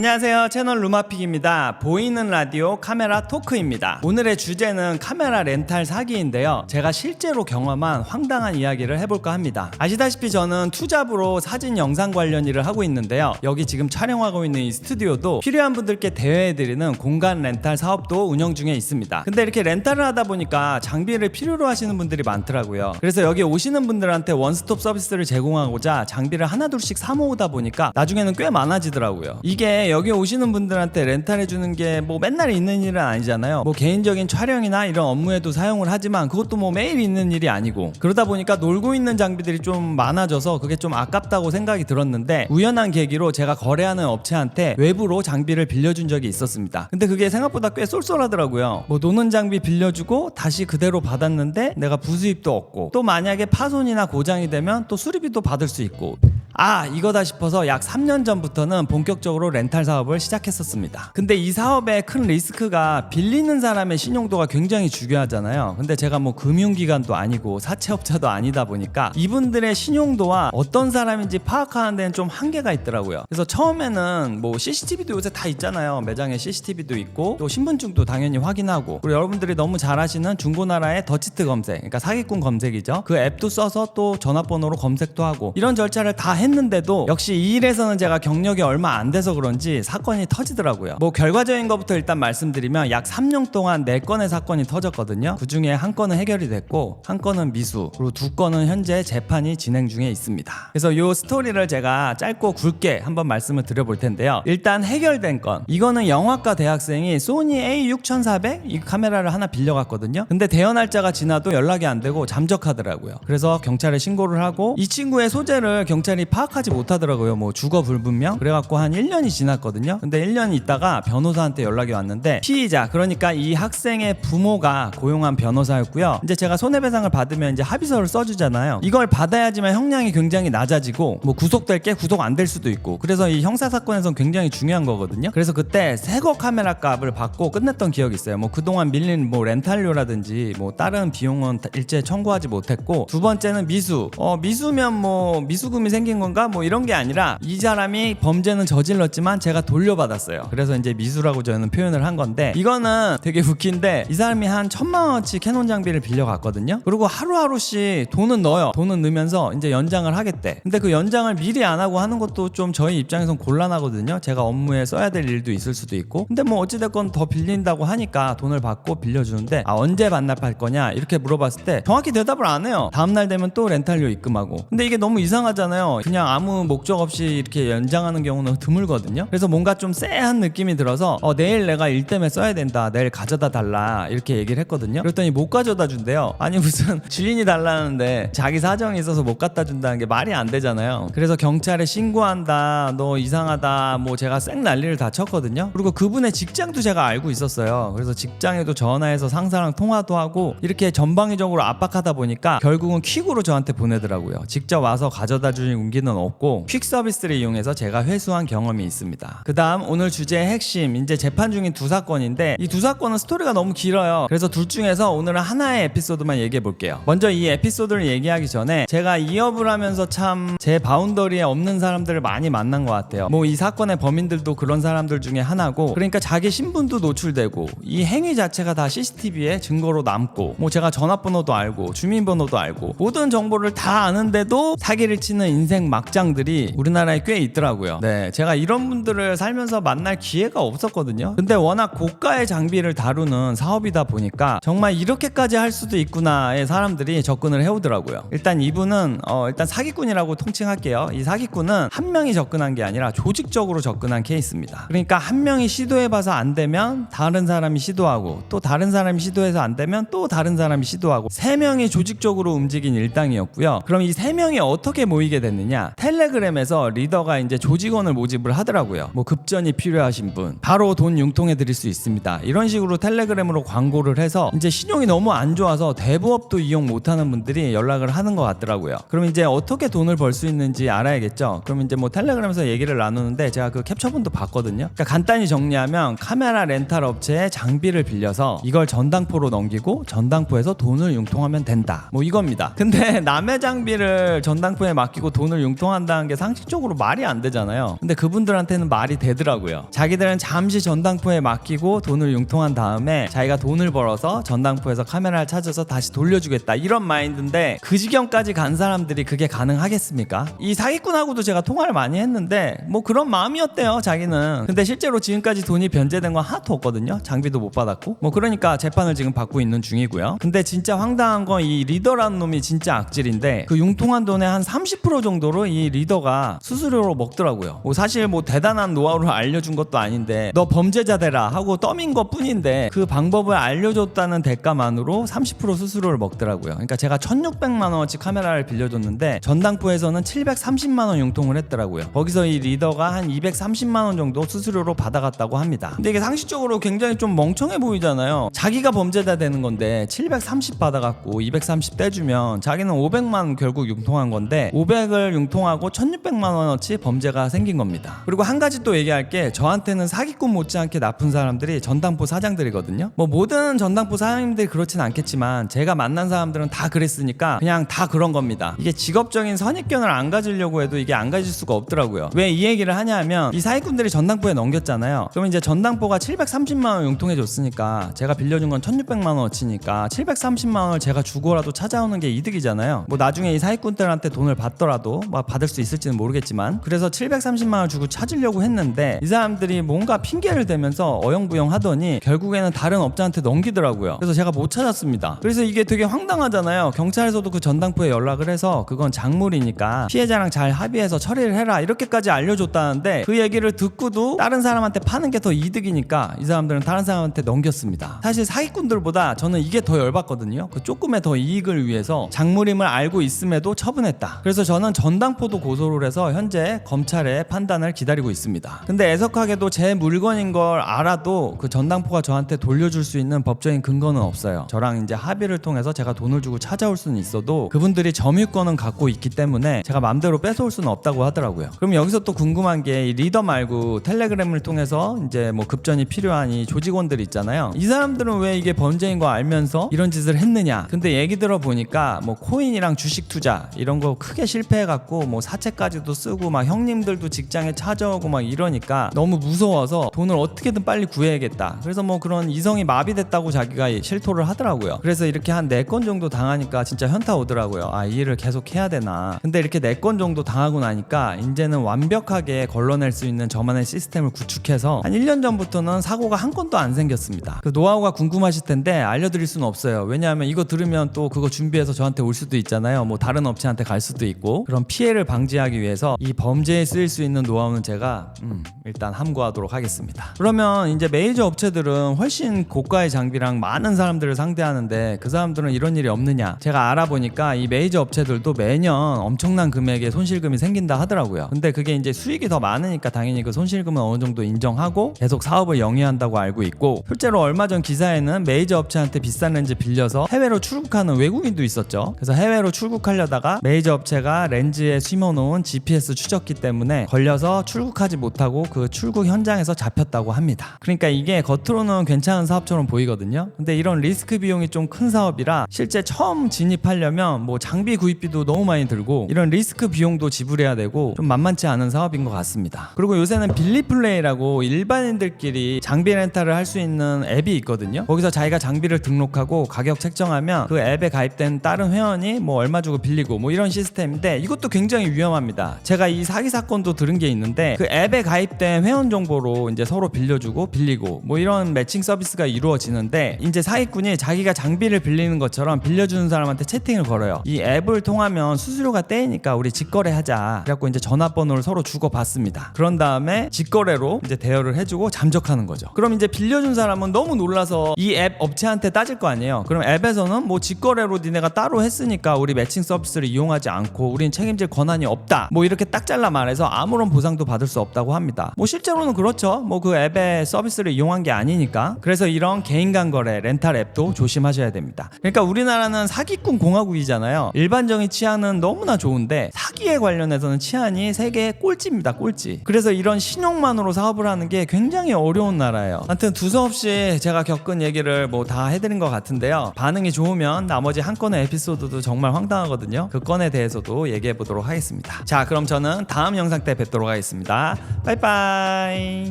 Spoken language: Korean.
안녕하세요. 채널 루마픽입니다. 보이는 라디오 카메라 토크입니다. 오늘의 주제는 카메라 렌탈 사기인데요. 제가 실제로 경험한 황당한 이야기를 해볼까 합니다. 아시다시피 저는 투잡으로 사진 영상 관련 일을 하고 있는데요. 여기 지금 촬영하고 있는 이 스튜디오도 필요한 분들께 대여해드리는 공간 렌탈 사업도 운영 중에 있습니다. 근데 이렇게 렌탈을 하다 보니까 장비를 필요로 하시는 분들이 많더라고요. 그래서 여기 오시는 분들한테 원스톱 서비스를 제공하고자 장비를 하나둘씩 사모으다 보니까 나중에는 꽤 많아지더라고요. 이게 여기 오시는 분들한테 렌탈해 주는 게 뭐 맨날 있는 일은 아니잖아요. 뭐 개인적인 촬영이나 이런 업무에도 사용을 하지만 그것도 뭐 매일 있는 일이 아니고 그러다 보니까 놀고 있는 장비들이 좀 많아져서 그게 좀 아깝다고 생각이 들었는데 우연한 계기로 제가 거래하는 업체한테 외부로 장비를 빌려준 적이 있었습니다. 근데 그게 생각보다 꽤 쏠쏠하더라고요. 뭐 노는 장비 빌려주고 다시 그대로 받았는데 내가 부수입도 없고 또 만약에 파손이나 고장이 되면 또 수리비도 받을 수 있고 아 이거다 싶어서 약 3년 전부터는 본격적으로 렌탈 사업을 시작했었습니다. 근데 이 사업의 큰 리스크가 빌리는 사람의 신용도가 굉장히 중요하잖아요. 근데 제가 뭐 금융기관도 아니고 사채업자도 아니다 보니까 이분들의 신용도와 어떤 사람인지 파악하는 데는 좀 한계가 있더라고요. 그래서 처음에는 뭐 CCTV도 요새 다 있잖아요. 매장에 CCTV도 있고 또 신분증도 당연히 확인하고 그리고 여러분들이 너무 잘 아시는 중고나라의 더치트 검색, 그러니까 사기꾼 검색이죠. 그 앱도 써서 또 전화번호로 검색도 하고 이런 절차를 다 했는데도 역시 이 일에서는 제가 경력이 얼마 안 돼서 그런지 사건이 터지더라고요. 뭐 결과적인 것부터 일단 말씀드리면 약 3년 동안 4건의 사건이 터졌거든요. 그 중에 한 건은 해결이 됐고 한 건은 미수 그리고 두 건은 현재 재판이 진행 중에 있습니다. 그래서 이 스토리를 제가 짧고 굵게 한번 말씀을 드려볼 텐데요. 일단 해결된 건 이거는 영화과 대학생이 소니 A6400 이 카메라를 하나 빌려갔거든요. 근데 대여 날짜가 지나도 연락이 안 되고 잠적하더라고요. 그래서 경찰에 신고를 하고 이 친구의 소재를 경찰이 파악하지 못하더라고요. 뭐 주거 불분명 그래갖고 한 1년이 지났거든요. 근데 1년 있다가 변호사한테 연락이 왔는데 피의자 그러니까 이 학생의 부모가 고용한 변호사였고요. 이제 제가 손해배상을 받으면 이제 합의서를 써주잖아요. 이걸 받아야지만 형량이 굉장히 낮아지고 뭐 구속될 게 구속 안 될 수도 있고 그래서 이 형사 사건에선 굉장히 중요한 거거든요. 그래서 그때 새거 카메라 값을 받고 끝냈던 기억이 있어요. 뭐 그동안 밀린 뭐 렌탈료라든지 뭐 다른 비용은 다 일체 청구하지 못했고 두 번째는 미수. 어 미수면 뭐 미수금이 생긴 건가 뭐 이런 게 아니라 이 사람이 범죄는 저질렀지만 제가 돌려받았어요. 그래서 이제 미수라고 저는 표현을 한 건데 이거는 되게 웃긴데 이 사람이 한 천만 원어치 캐논 장비를 빌려갔거든요. 그리고 하루하루씩 돈은 넣어요. 돈은 넣으면서 이제 연장을 하겠대. 근데 그 연장을 미리 안 하고 하는 것도 좀 저희 입장에선 곤란하거든요. 제가 업무에 써야 될 일도 있을 수도 있고. 근데 뭐 어찌됐건 더 빌린다고 하니까 돈을 받고 빌려주는데 아 언제 반납할 거냐 이렇게 물어봤을 때 정확히 대답을 안 해요. 다음날 되면 또 렌탈료 입금하고. 근데 이게 너무 이상하잖아요. 그냥 아무 목적 없이 이렇게 연장하는 경우는 드물거든요. 그래서 뭔가 좀 쎄한 느낌이 들어서 어, 내일 내가 일 때문에 써야 된다. 내일 가져다 달라. 이렇게 얘기를 했거든요. 그랬더니 못 가져다 준대요. 아니 무슨 주인이 달라는데 자기 사정이 있어서 못 갖다 준다는 게 말이 안 되잖아요. 그래서 경찰에 신고한다. 너 이상하다. 뭐 제가 쌩 난리를 다 쳤거든요. 그리고 그분의 직장도 제가 알고 있었어요. 그래서 직장에도 전화해서 상사랑 통화도 하고 이렇게 전방위적으로 압박하다 보니까 결국은 퀵으로 저한테 보내더라고요. 직접 와서 가져다 주는 용기 는 없고 퀵 서비스를 이용해서 제가 회수한 경험이 있습니다. 그 다음 오늘 주제의 핵심 이제 재판 중인 두 사건인데 이 두 사건은 스토리가 너무 길어요. 그래서 둘 중에서 오늘은 하나의 에피소드만 얘기해 볼게요. 먼저 이 에피소드를 얘기하기 전에 제가 이업을 하면서 참 제 바운더리에 없는 사람들을 많이 만난 것 같아요. 뭐 이 사건의 범인들도 그런 사람들 중에 하나고 그러니까 자기 신분도 노출되고 이 행위 자체가 다 CCTV에 증거로 남고 뭐 제가 전화번호도 알고 주민번호도 알고 모든 정보를 다 아는데도 사기를 치는 인생 막장들이 우리나라에 꽤 있더라고요. 네, 제가 이런 분들을 살면서 만날 기회가 없었거든요. 근데 워낙 고가의 장비를 다루는 사업이다 보니까 정말 이렇게까지 할 수도 있구나의 사람들이 접근을 해오더라고요. 일단 이분은 어, 일단 사기꾼이라고 통칭할게요. 이 사기꾼은 한 명이 접근한 게 아니라 조직적으로 접근한 케이스입니다. 그러니까 한 명이 시도해봐서 안 되면 다른 사람이 시도하고 또 다른 사람이 시도해서 안 되면 또 다른 사람이 시도하고 세 명이 조직적으로 움직인 일당이었고요. 그럼 이 세 명이 어떻게 모이게 됐느냐? 텔레그램에서 리더가 이제 조직원을 모집을 하더라고요. 뭐 급전이 필요하신 분 바로 돈 융통해 드릴 수 있습니다. 이런 식으로 텔레그램으로 광고를 해서 이제 신용이 너무 안 좋아서 대부업도 이용 못하는 분들이 연락을 하는 것 같더라고요. 그럼 이제 어떻게 돈을 벌 수 있는지 알아야겠죠. 그럼 이제 뭐 텔레그램에서 얘기를 나누는데 제가 그 캡처본도 봤거든요. 그러니까 간단히 정리하면 카메라 렌탈 업체에 장비를 빌려서 이걸 전당포로 넘기고 전당포에서 돈을 융통하면 된다. 뭐 이겁니다. 근데 남의 장비를 전당포에 맡기고 돈을 융통한다는 게 상식적으로 말이 안 되잖아요. 근데 그분들한테는 말이 되더라고요. 자기들은 잠시 전당포에 맡기고 돈을 융통한 다음에 자기가 돈을 벌어서 전당포에서 카메라를 찾아서 다시 돌려주겠다 이런 마인드인데 그 지경까지 간 사람들이 그게 가능하겠습니까? 이 사기꾼하고도 제가 통화를 많이 했는데 뭐 그런 마음이었대요 자기는. 근데 실제로 지금까지 돈이 변제된 건 하나도 없거든요. 장비도 못 받았고 뭐 그러니까 재판을 지금 받고 있는 중이고요. 근데 진짜 황당한 건 이 리더라는 놈이 진짜 악질인데 그 융통한 돈의 한 30% 정도 로 이 리더가 수수료로 먹더라고요. 뭐 사실 뭐 대단한 노하우를 알려준 것도 아닌데 너 범죄자 되라 하고 떠민 것 뿐인데 그 방법을 알려줬다는 대가만으로 30% 수수료를 먹더라고요. 그러니까 제가 1,600만 원어치 카메라를 빌려줬는데 전당포에서는 730만 원 융통을 했더라고요. 거기서 이 리더가 한 230만 원 정도 수수료로 받아갔다고 합니다. 근데 이게 상식적으로 굉장히 좀 멍청해 보이잖아요. 자기가 범죄자 되는 건데 730 받아갖고 230 떼주면 자기는 500만 결국 융통한 건데 500을 융통하고 1600만 원어치 범죄가 생긴 겁니다. 그리고 한 가지 또 얘기할 게 저한테는 사기꾼 못지않게 나쁜 사람들이 전당포 사장들이거든요. 뭐 모든 전당포 사장님들이 그렇진 않겠지만 제가 만난 사람들은 다 그랬으니까 그냥 다 그런 겁니다. 이게 직업적인 선입견을 안 가지려고 해도 이게 안 가질 수가 없더라고요. 왜 이 얘기를 하냐면 이 사기꾼들이 전당포에 넘겼잖아요. 그럼 이제 전당포가 730만 원 융통해 줬으니까 제가 빌려준 건 1600만 원어치니까 730만 원을 제가 주고라도 찾아오는 게 이득이잖아요. 뭐 나중에 이 사기꾼들한테 돈을 받더라도 뭐 받을 수 있을지는 모르겠지만 그래서 730만 원 주고 찾으려고 했는데 이 사람들이 뭔가 핑계를 대면서 어영부영 하더니 결국에는 다른 업자한테 넘기더라고요. 그래서 제가 못 찾았습니다. 그래서 이게 되게 황당하잖아요. 경찰에서도 그 전당포에 연락을 해서 그건 작물이니까 피해자랑 잘 합의해서 처리를 해라 이렇게까지 알려줬다는데 그 얘기를 듣고도 다른 사람한테 파는 게 더 이득이니까 이 사람들은 다른 사람한테 넘겼습니다. 사실 사기꾼들보다 저는 이게 더 열받거든요. 그 조금의 더 이익을 위해서 작물임을 알고 있음에도 처분했다. 그래서 저는 전 당포도 고소를 해서 현재 검찰의 판단을 기다리고 있습니다. 근데 애석하게도 제 물건인 걸 알아도 그 전당포가 저한테 돌려줄 수 있는 법적인 근거는 없어요. 저랑 이제 합의를 통해서 제가 돈을 주고 찾아올 수는 있어도 그분들이 점유권은 갖고 있기 때문에 제가 마음대로 뺏어올 수는 없다고 하더라고요. 그럼 여기서 또 궁금한 게이 리더 말고 텔레그램을 통해서 이제 뭐 급전이 필요한 이 조직원들 있잖아요. 이 사람들은 왜 이게 범죄인 거 알면서 이런 짓을 했느냐? 근데 얘기 들어 보니까 뭐 코인이랑 주식 투자 이런 거 크게 실패해 갖고 뭐 사채까지도 쓰고 막 형님들도 직장에 찾아오고 막 이러니까 너무 무서워서 돈을 어떻게든 빨리 구해야겠다. 그래서 뭐 그런 이성이 마비됐다고 자기가 실토를 하더라고요. 그래서 이렇게 한 네 건 정도 당하니까 진짜 현타 오더라고요. 아, 이 일을 계속 해야 되나. 근데 이렇게 네 건 정도 당하고 나니까 이제는 완벽하게 걸러낼 수 있는 저만의 시스템을 구축해서 한 1년 전부터는 사고가 한 건도 안 생겼습니다. 그 노하우가 궁금하실 텐데 알려드릴 수는 없어요. 왜냐하면 이거 들으면 또 그거 준비해서 저한테 올 수도 있잖아요. 뭐 다른 업체한테 갈 수도 있고 그런 피 해를 방지하기 위해서 이 범죄에 쓰일 수 있는 노하우는 제가 음, 일단 함구하도록 하겠습니다. 그러면 이제 메이저 업체들은 훨씬 고가의 장비랑 많은 사람들을 상대하는데 그 사람들은 이런 일이 없느냐? 제가 알아보니까 이 메이저 업체들도 매년 엄청난 금액의 손실금이 생긴다 하더라고요. 근데 그게 이제 수익이 더 많으니까 당연히 그 손실금은 어느 정도 인정하고 계속 사업을 영위한다고 알고 있고 실제로 얼마 전 기사에는 메이저 업체한테 비싼 렌즈 빌려서 해외로 출국하는 외국인도 있었죠. 그래서 해외로 출국하려다가 메이저 업체가 렌즈 에 심어놓은 GPS 추적기 때문에 걸려서 출국하지 못하고 그 출국 현장에서 잡혔다고 합니다. 그러니까 이게 겉으로는 괜찮은 사업처럼 보이거든요. 근데 이런 리스크 비용이 좀 큰 사업이라 실제 처음 진입하려면 뭐 장비 구입비도 너무 많이 들고 이런 리스크 비용도 지불해야 되고 좀 만만치 않은 사업인 것 같습니다. 그리고 요새는 빌리플레이라고 일반인들끼리 장비 렌탈을 할 수 있는 앱이 있거든요. 거기서 자기가 장비를 등록하고 가격 책정하면 그 앱에 가입된 다른 회원이 뭐 얼마 주고 빌리고 뭐 이런 시스템인데 이것도 굉장히 위험합니다. 제가 이 사기 사건도 들은 게 있는데 그 앱에 가입된 회원 정보로 이제 서로 빌려주고 빌리고 뭐 이런 매칭 서비스가 이루어지는데 이제 사기꾼이 자기가 장비를 빌리는 것처럼 빌려주는 사람한테 채팅을 걸어요. 이 앱을 통하면 수수료가 떼이니까 우리 직거래 하자. 그래갖고 이제 전화번호를 서로 주고 받습니다. 그런 다음에 직거래로 이제 대여를 해주고 잠적하는 거죠. 그럼 이제 빌려준 사람은 너무 놀라서 이 앱 업체한테 따질 거 아니에요. 그럼 앱에서는 뭐 직거래로 니네가 따로 했으니까 우리 매칭 서비스를 이용하지 않고 우린 책임질 권한이 없다. 뭐 이렇게 딱 잘라 말해서 아무런 보상도 받을 수 없다고 합니다. 뭐 실제로는 그렇죠. 뭐 그 앱의 서비스를 이용한 게 아니니까. 그래서 이런 개인 간 거래 렌탈 앱도 조심하셔야 됩니다. 그러니까 우리나라는 사기꾼 공화국이잖아요. 일반적인 치안은 너무나 좋은데 사기에 관련해서는 치안이 세계 꼴찌입니다. 꼴찌. 그래서 이런 신용만으로 사업을 하는 게 굉장히 어려운 나라예요. 하여튼 두서없이 제가 겪은 얘기를 뭐 다 해드린 것 같은데요. 반응이 좋으면 나머지 한 건의 에피소드도 정말 황당하거든요. 그 건에 대해서도 얘기해 보도록 보도록 하겠습니다. 자, 그럼 저는 다음 영상 때 뵙도록 하겠습니다. 빠이빠이.